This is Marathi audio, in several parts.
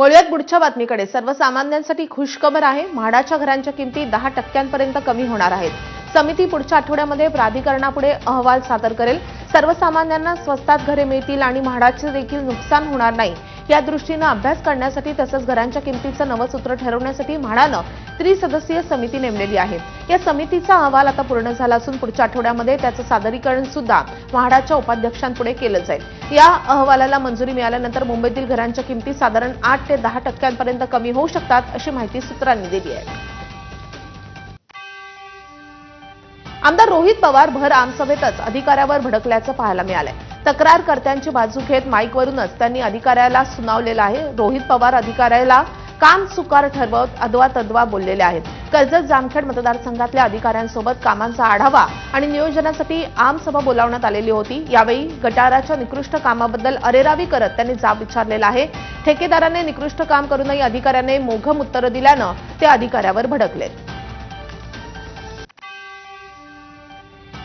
वळूयात पुढच्या बातमीकडे. सर्वसामान्यांसाठी खुशखबर आहे. म्हाडाच्या घरांच्या किमती दहा टक्क्यांपर्यंत कमी होणार आहेत. समिती पुढच्या आठवड्यामध्ये प्राधिकरणापुढे अहवाल सादर करेल. सर्वसामान्यांना स्वस्तात घरे मिळतील आणि म्हाडाचे देखील नुकसान होणार नाही. या दृष्टीनं अभ्यास करण्यासाठी तसंच घरांच्या किमतीचं नवं सूत्र ठरवण्यासाठी म्हाडानं त्रिसदस्यीय समिती नेमलेली आहे. या समितीचा अहवाल आता पूर्ण झाला असून पुढच्या आठवड्यामध्ये त्याचं सादरीकरण सुद्धा म्हाडाच्या उपाध्यक्षांपुढे केलं जाईल. या अहवालाला मंजुरी मिळाल्यानंतर मुंबईतील घरांच्या किमती साधारण आठ ते दहा टक्क्यांपर्यंत कमी होऊ शकतात अशी माहिती सूत्रांनी दिली आहे. आमदार रोहित पवार भर आमसभेतच अधिकाऱ्यावर भडकल्याचं पाहायला मिळालंय. तक्रारकर्त्यांची बाजू घेत माईकवरूनच त्यांनी अधिकाऱ्याला सुनावलेलं आहे. रोहित पवार अधिकाऱ्याला काम सुकार ठरवत अदवा तद्वा बोललेले आहेत. कर्जत जामखेड मतदारसंघातल्या अधिकाऱ्यांसोबत कामांचा आढावा आणि नियोजनासाठी आमसभा बोलावण्यात आलेली होती. यावेळी गटाराच्या निकृष्ट कामाबद्दल अरेरावी करत त्यांनी जाब विचारलेला आहे. ठेकेदाराने निकृष्ट काम करूनही अधिकाऱ्याने मोघम उत्तरं दिल्यानं ते अधिकाऱ्यावर भडकलेत.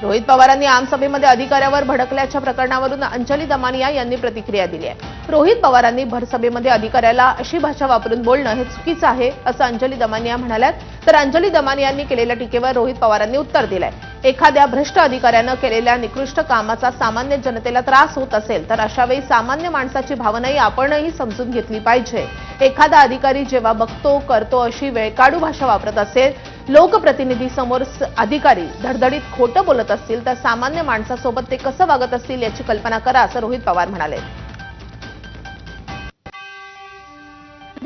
रोहित पवारांनी आमसभेमध्ये अधिकाऱ्यावर भडकल्याच्या प्रकरणावरून अंजली दमानिया यांनी प्रतिक्रिया दिली आहे. रोहित पवारांनी भरसभेमध्ये अधिकाऱ्याला अशी भाषा वापरून बोलणं हे चुकीचं आहे असं अंजली दमानिया म्हणाल्यात. तर अंजली दमानियांनी केलेल्या टीकेवर रोहित पवारांनी उत्तर दिलंय. एखाद्या भ्रष्ट अधिकाऱ्यानं केलेल्या निकृष्ट कामाचा सामान्य जनतेला त्रास होत असेल तर अशावेळी सामान्य माणसाची भावनाही आपणही समजून घेतली पाहिजे. एखादा अधिकारी जेव्हा बघतो करतो अशी वेळकाडू भाषा वापरत असेल लोकप्रतिनिधी समोर अधिकारी धडधडीत खोटं बोलत असतील तर सामान्य माणसासोबत ते कसं वागत असतील याची कल्पना करा असं रोहित पवार म्हणाले.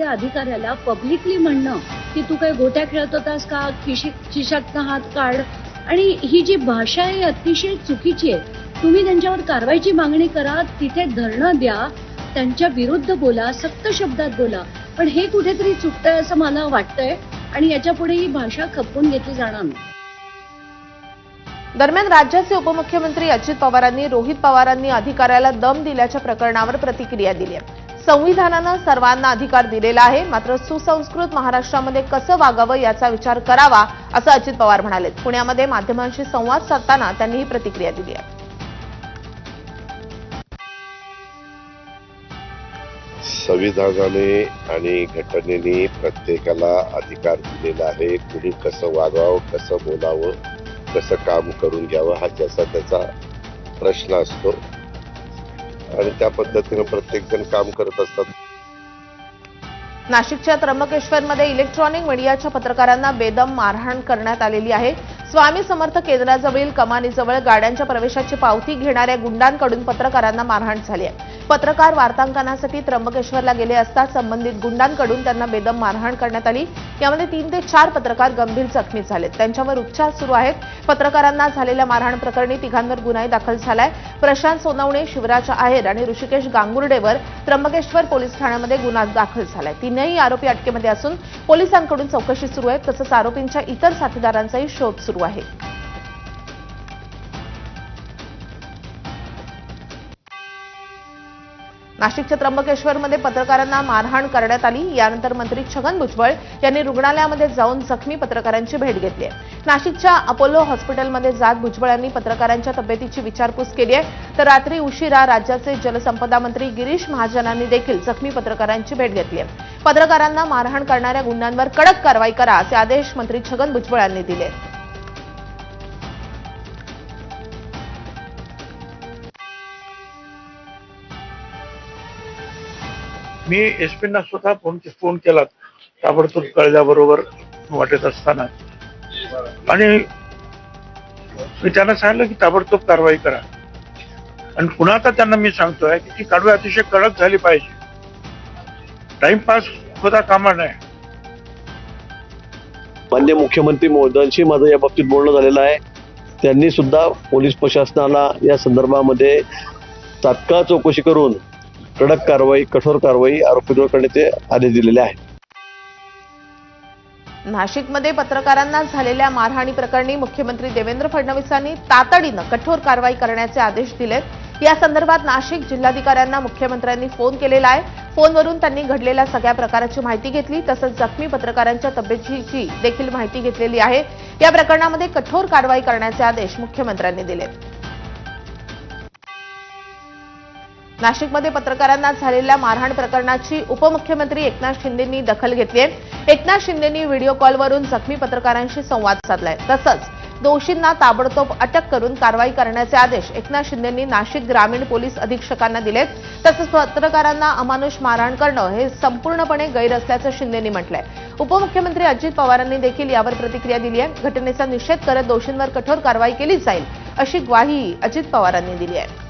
अधिकाऱ्याला पब्लिकली म्हणणं की तू काही गोट्या खेळत होतास का? खिशात हात काढ. आणि ही जी भाषा आहे अतिशय चुकीची आहे. तुम्ही त्यांच्यावर कारवाईची मागणी करा तिथे धरणं द्या त्यांच्या विरुद्ध बोला सक्त शब्दात बोला. पण हे कुठेतरी चुकतंय असं मला वाटतंय. आणि याच्यापुढे ही भाषा खपवून घेतली जाणार नाही. दरम्यान राज्याचे उपमुख्यमंत्री अजित पवारांनी रोहित पवारांनी अधिकाऱ्याला दम दिल्याच्या प्रकरणावर प्रतिक्रिया दिली आहे. संविधानानं सर्वांना अधिकार दिलेला आहे मात्र सुसंस्कृत महाराष्ट्रामध्ये कसं वागावं याचा विचार करावा असं अजित पवार म्हणाले पुण्यामध्ये माध्यमांशी संवाद साधताना त्यांनी ही प्रतिक्रिया दिली आहे. संविधानाने आणि घटनेने प्रत्येकाला अधिकार दिलेला आहे. कुणी कसं वागावं कसं बोलावं कसं काम करून घ्यावं हा ज्याचा त्याचा प्रश्न असतो. आणि त्या पद्धतीनं प्रत्येक जण काम करत असतात. नाशिकच्या त्र्यंबकेश्वरमध्ये इलेक्ट्रॉनिक मीडियाच्या पत्रकारांना बेदम मारहाण करण्यात आलेली आहे. स्वामी समर्थ केंद्राजवळील कमानीजवळ गाड्यांच्या प्रवेशाची पावती घेणाऱ्या गुंडांकडून पत्रकारांना मारहाण झाली आहे. पत्रकार वार्तांकनासाठी त्र्यंबकेश्वरला गेले असता संबंधित गुंडांकडून त्यांना बेदम मारहाण करण्यात आली. यामध्ये तीन ते चार पत्रकार गंभीर जखमी झालेत. त्यांच्यावर उपचार सुरू आहेत. पत्रकारांना झालेल्या मारहाण प्रकरणी तिघांवर गुन्हा दाखल झालाय. प्रशांत सोनवणे शिवराज आहेर आणि ऋषिकेश गांगुर्डेवर त्र्यंबकेश्वर पोलीस ठाण्यामध्ये गुन्हा दाखल झालाय. तीनही आरोपी अटकेमध्ये असून पोलिसांकडून चौकशी सुरू आहे. तसंच आरोपींच्या इतर साथीदारांचाही शोध सुरू आहे. नाशिकच्या त्र्यंबकेश्वरमध्ये पत्रकारांना मारहाण करण्यात आली. यानंतर मंत्री छगन भुजबळ यांनी रुग्णालयामध्ये जाऊन जखमी पत्रकारांची भेट घेतली आहे. नाशिकच्या अपोलो हॉस्पिटलमध्ये जात भुजबळ यांनी पत्रकारांच्या तब्येतीची विचारपूस केली आहे. तर रात्री उशिरा राज्याचे जलसंपदा मंत्री गिरीश महाजनांनी देखील जखमी पत्रकारांची भेट घेतली आहे. पत्रकारांना मारहाण करणाऱ्या गुन्ह्यांवर कडक कारवाई करा असे आदेश मंत्री छगन भुजबळ यांनी दिले. मी एस पींना स्वतः फोन फोन केला ताबडतोब कळल्याबरोबर वाटत असताना. आणि मी त्यांना सांगितलं की ताबडतोब कारवाई करा. आणि पुन्हा आता त्यांना मी सांगतोय की ती कारवाई अतिशय कडक झाली पाहिजे. टाइमपास होता कामा नाही मान्य मुख्यमंत्री महोदयांशी माझं या बाबतीत बोलणं झालेलं आहे. त्यांनी सुद्धा पोलीस प्रशासनाला या संदर्भामध्ये तात्काळ चौकशी करून कडक कारवाई कठोर कारवाई आरोपींवर करण्याचे आदेश दिलेले आहेत. नाशिकमध्ये पत्रकारांना झालेल्या मारहाणी प्रकरणी मुख्यमंत्री देवेंद्र फडणवीसांनी तातडीनं कठोर कारवाई करण्याचे आदेश दिलेत या संदर्भात नाशिक जिल्हाधिकाऱ्यांना मुख्यमंत्र्यांनी फोन केलेला आहे. फोनवरून त्यांनी घडलेल्या सगळ्या प्रकाराची माहिती घेतली तसंच जखमी पत्रकारांच्या तब्येतीची देखील माहिती घेतलेली आहे. या प्रकरणामध्ये कठोर कारवाई करण्याचे आदेश मुख्यमंत्र्यांनी दिलेत नाशिकमध्ये पत्रकारांना झालेल्या मारहाण प्रकरणाची उपमुख्यमंत्री एकनाथ शिंदेंनी दखल घेतली आहे. एकनाथ शिंदेंनी व्हिडिओ कॉलवरून जखमी पत्रकारांशी संवाद साधलाय. तसंच दोषींना ताबडतोब अटक करून कारवाई करण्याचे आदेश एकनाथ शिंदेंनी नाशिक ग्रामीण पोलीस अधीक्षकांना दिलेत. तसंच पत्रकारांना अमानुष मारहाण करणं हे संपूर्णपणे गैर असल्याचं शिंदेंनी म्हटलंय. उपमुख्यमंत्री अजित पवारांनी देखील यावर प्रतिक्रिया दिली आहे. घटनेचा निषेध करत दोषींवर कठोर कारवाई केली जाईल अशी ग्वाही अजित पवारांनी दिली आहे.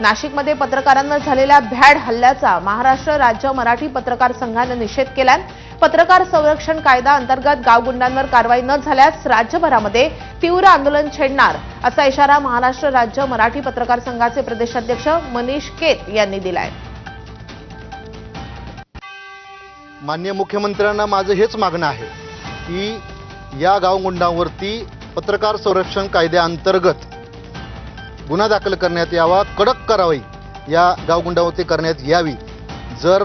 नाशिकमध्ये पत्रकारांवर झालेल्या भ्याड हल्ल्याचा महाराष्ट्र राज्य मराठी पत्रकार संघानं निषेध केलाय. पत्रकार संरक्षण कायदा अंतर्गत गावगुंडांवर कारवाई न झाल्यास राज्यभरामध्ये तीव्र आंदोलन छेडणार असा इशारा महाराष्ट्र राज्य मराठी पत्रकार संघाचे प्रदेशाध्यक्ष मनीष केत यांनी दिलाय. माननीय मुख्यमंत्र्यांना माझं हेच मागणं आहे की या गावगुंडांवरती पत्रकार संरक्षण कायद्याअंतर्गत गुन्हा दाखल करण्यात यावा कडक कारवाई या गावगुंडावरती करण्यात यावी. जर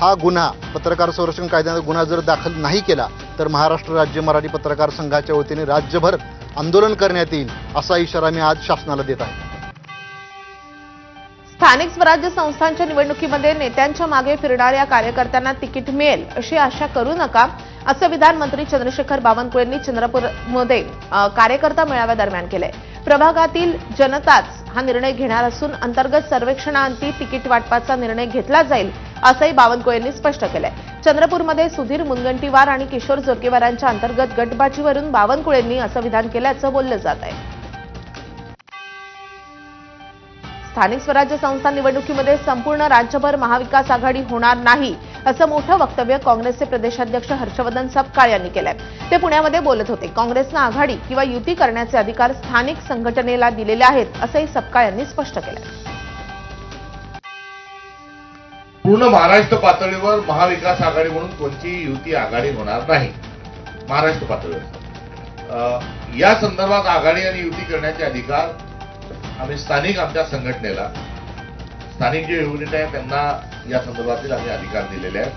हा गुन्हा पत्रकार संरक्षण कायद्याचा गुन्हा जर दाखल नाही केला तर महाराष्ट्र राज्य मराठी पत्रकार संघाच्या वतीने राज्यभर आंदोलन करण्यात येईल असा इशारा मी आज शासनाला देत आहे. स्थानिक स्वराज्य संस्थांच्या निवडणुकीमध्ये नेत्यांच्या मागे फिरणाऱ्या कार्यकर्त्यांना तिकीट मिळेल अशी आशा करू नका असं विधान मंत्री चंद्रशेखर बावनकुळेंनी चंद्रपूरमध्ये अ, कार्यकर्ता मेळाव्यादरम्यान केलंय. प्रभागातील जनताच हा निर्णय घेणार असून अंतर्गत सर्वेक्षणाअंती तिकीट वाटपाचा निर्णय घेतला जाईल असंही बावनकुळेंनी स्पष्ट केलंय. चंद्रपूरमध्ये सुधीर मुनगंटीवार आणि किशोर जोरगेवारांच्या अंतर्गत गटबाजीवरून बावनकुळेंनी असं विधान केल्याचं बोललं जात आहे. स्थानिक स्वराज्य संस्था निवडणुकीमध्ये संपूर्ण राज्यभर महाविकास आघाडी होणार नाही असं मोठं वक्तव्य काँग्रेसचे प्रदेशाध्यक्ष हर्षवर्धन सपकाळ यांनी केलंय. ते पुण्यामध्ये बोलत होते. काँग्रेसनं आघाडी किंवा युती करण्याचे अधिकार स्थानिक संघटनेला दिलेले आहेत असंही सपकाळ यांनी स्पष्ट केलंय. पूर्ण महाराष्ट्र पातळीवर महाविकास आघाडी म्हणून कोणतीही युती आघाडी होणार नाही. महाराष्ट्र पातळीवर. अं, या संदर्भात आघाडी आणि युती करण्याचे अधिकार आम्ही स्थानिक आमच्या संघटनेला स्थानिक जे युनिट आहे त्यांना या संदर्भातील आम्ही अधिकार दिलेले आहेत.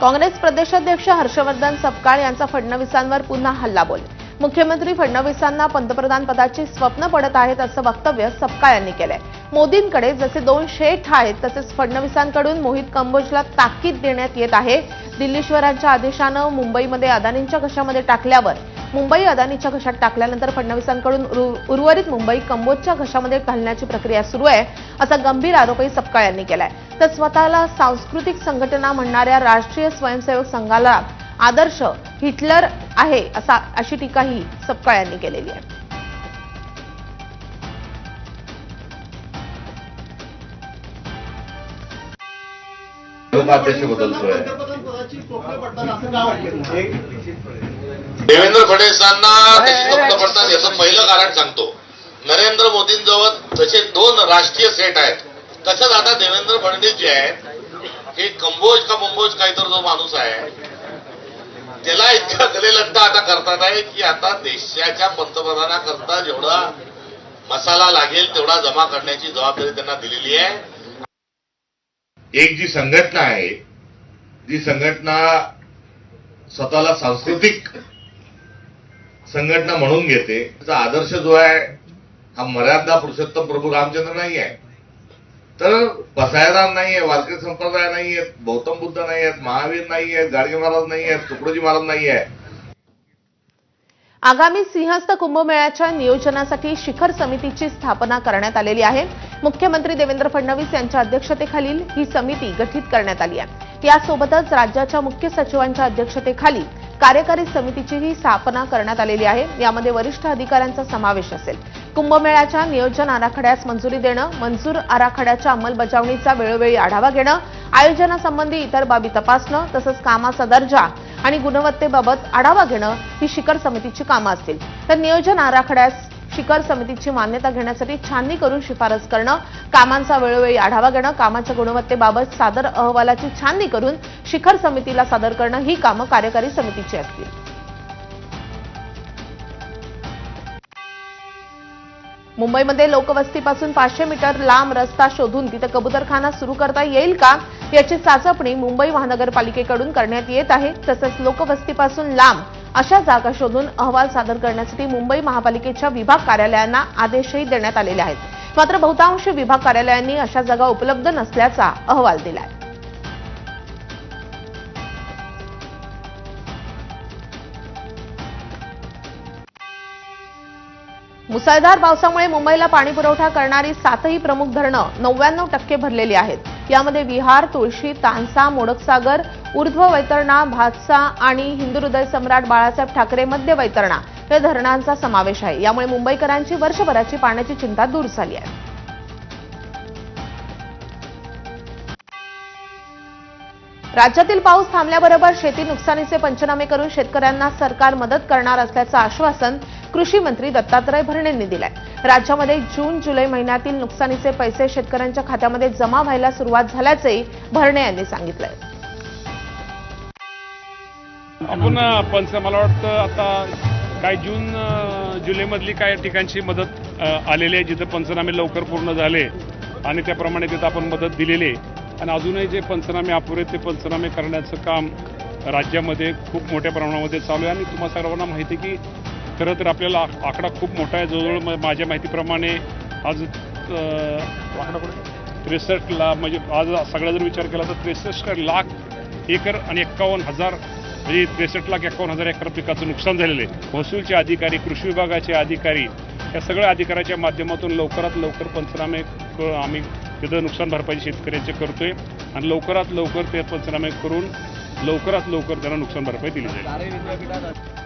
काँग्रेस प्रदेशाध्यक्ष हर्षवर्धन सपकाळ यांचा फडणवीसांवर पुन्हा हल्लाबोल मुख्यमंत्री फडणवीसांना पंतप्रधान पदाची स्वप्न पडत आहेत असं वक्तव्य सपकाळ यांनी केलंय. मोदींकडे जसे दोन शेठ आहेत तसेच फडणवीसांकडून मोहित कंबोजला ताकीद देण्यात येत आहे. दिल्लीश्वरांच्या आदेशानं मुंबईमध्ये अदानींच्या कशामध्ये टाकल्यावर मुंबई अदानीच्या घशात टाकल्यानंतर फडणवीसांकडून उर्- उर्वरित मुंबई कंबोजच्या घशामध्ये घालण्याची प्रक्रिया सुरू आहे असा गंभीर आरोपही सपकाळ यांनी केलाय. तर स्वतःला सांस्कृतिक संघटना म्हणणाऱ्या राष्ट्रीय स्वयंसेवक संघाला आदर्श हिटलर आहे असा अशी टीकाही सपकाळ यांनी केलेली आहे. बदलतोय देवेंद्र फडणवीसांना त्याची स्वप्न पडतात याचं पहिलं कारण सांगतो. नरेंद्र मोदींजवळ तसे दोन राष्ट्रीय सेट आहेत. तसंच आता देवेंद्र फडणवीस जे आहेत हे कंबोज का मुंबोज काहीतरी जो माणूस आहे त्याला इतका गलेलट्टा आता करतात आहे की आता देशाच्या पंतप्रधानाकरता जेवढा मसाला लागेल तेवढा जमा करण्याची जबाबदारी त्यांना दिलेली आहे. एक जी संघटना आहे जी संघटना स्वतःला सांस्कृतिक संघटना म्हणून घेते त्याचा आदर्श जो आहे हा मर्यादा पुरुषोत्तम प्रभू रामचंद्र नाही आहे तर बसायराम नाही आहे वालकरी संप्रदाय नाही आहेत गौतम बुद्ध नाही आहेत महावीर नाही आहेत गाडगे महाराज नाही आहेत तुकडोजी महाराज नाही आहे आगामी सिंहस्थ कुंभमेळ्याच्या नियोजनासाठी शिखर समितीची स्थापना करण्यात आलेली आहे. मुख्यमंत्री देवेंद्र फडणवीस यांच्या अध्यक्षतेखालील ही समिती गठीत करण्यात आली आहे. यासोबतच राज्याच्या मुख्य सचिवांच्या अध्यक्षतेखाली कार्यकारी समितीचीही स्थापना करण्यात आलेली आहे. यामध्ये वरिष्ठ अधिकाऱ्यांचा समावेश असेल. कुंभमेळ्याच्या नियोजन आराखड्यास मंजुरी देणं मंजूर आराखड्याच्या अंमलबजावणीचा वेळोवेळी आढावा घेणं आयोजनासंबंधी इतर बाबी तपासणं तसंच कामाचा दर्जा आणि गुणवत्तेबाबत आढावा घेणं ही शिखर समितीची कामं असतील. तर नियोजन आराखड्यास शिखर समितीची मान्यता घेण्यासाठी छाननी करून शिफारस करणं कामांचा वेळोवेळी आढावा घेणं कामाच्या गुणवत्तेबाबत सादर अहवालाची छाननी करून शिखर समितीला सादर करणं ही कामं कार्यकारी समितीची असतील. मुंबईमध्ये लोकवस्तीपासून पाचशे मीटर लांब रस्ता शोधून तिथं कबुतरखाना सुरू करता येईल का? याची चाचपणी मुंबई महानगरपालिकेकडून करण्यात येत आहे. तसंच लोकवस्तीपासून लांब अशा जागा शोधून अहवाल सादर करण्यासाठी मुंबई महापालिकेच्या विभाग कार्यालयांना आदेशही देण्यात आलेले आहेत. मात्र बहुतांश विभाग कार्यालयांनी अशा जागा उपलब्ध नसल्याचा अहवाल दिलाय. मुसळधार पावसामुळे मुंबईला पाणी पुरवठा करणारी सातही प्रमुख धरणं नव्याण्णव टक्के भरलेली आहेत. यामध्ये विहार तुळशी तानसा मोडकसागर ऊर्ध्व वैतरणा भातसा आणि हिंदुहृदय सम्राट बाळासाहेब ठाकरे मध्य वैतरणा या धरणांचा समावेश आहे. यामुळे मुंबईकरांची वर्षभराची पाण्याची चिंता दूर झाली आहे. राज्यातील पाऊस थांबल्याबरोबर शेती नुकसानीचे पंचनामे करून शेतकऱ्यांना सरकार मदत करणार असल्याचं आश्वासन कृषी मंत्री दत्तात्रय भरणेंनी दिलं आहे राज्यामध्ये जून जुलै महिन्यातील नुकसानीचे पैसे शेतकऱ्यांच्या खात्यामध्ये जमा व्हायला सुरुवात झाल्याचंही भरणे यांनी सांगितलंय. आपण पंच मला वाटतं आता काय जून जुलैमधली काय ठिकाणची मदत आलेली आहे जिथं पंचनामे लवकर पूर्ण झाले आणि त्याप्रमाणे तिथं आपण मदत दिलेली आहे. आणि अजूनही जे पंचनामे अपुरे ते पंचनामे करण्याचं काम राज्यामध्ये खूप मोठ्या प्रमाणामध्ये चालू आहे. आणि तुम्हाला सर्वांना माहिती आहे की खरं तर आपल्याला आकडा खूप मोठा आहे. जवळजवळ माझ्या माहितीप्रमाणे आज आकडा? त्रेसष्ट लाख म्हणजे आज सगळा जर विचार केला तर त्रेसष्ट लाख एकर आणि एक्कावन्न हजार म्हणजे त्रेसष्ट लाख एकावन्न हजार एकर पिकाचं नुकसान झालेलं आहे. महसूलचे अधिकारी कृषी विभागाचे अधिकारी या सगळ्या अधिकाऱ्याच्या माध्यमातून लवकरात लवकर पंचनामे क- आम्ही तिथं नुकसान भरपाई शेतकऱ्याचे करतोय आणि लवकरात लवकर ते पंचनामे करून लवकरात लवकर त्यांना नुकसान भरपाई दिली जाईल.